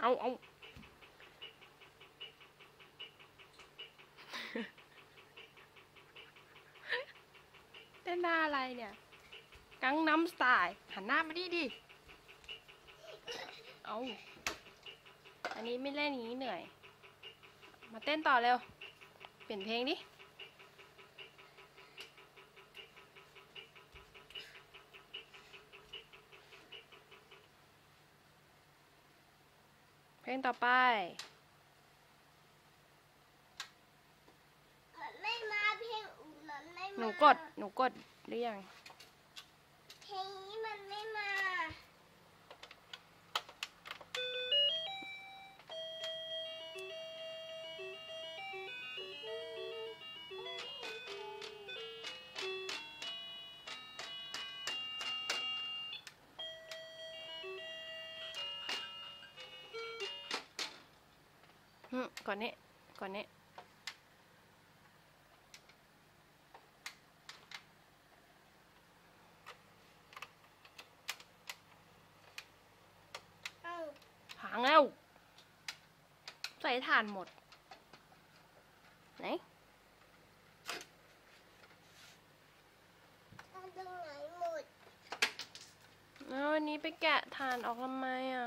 เอาเอาเต้นหน้าอะไรเนี่ย กังน้ำสไตล์หันหน้ามาดิดิ เอาอันนี้ไม่เล่นอย่างนี้เหนื่อย มาเต้นต่อเร็ว เปลี่ยนเพลงดิ เพลงต่อไป มันไม่มาเพลงอื่นมันไม่มาหนูกด หนูกดหรือยัง เพลงนี้มันไม่มา ก่อนนี้ ก่อนนี้เอ้าพังแล้ว ใส่ถ่านหมด ไหนเอาตรงไหนหมดแล้ววันนี้ไปแกะถ่านออกทำไมอะ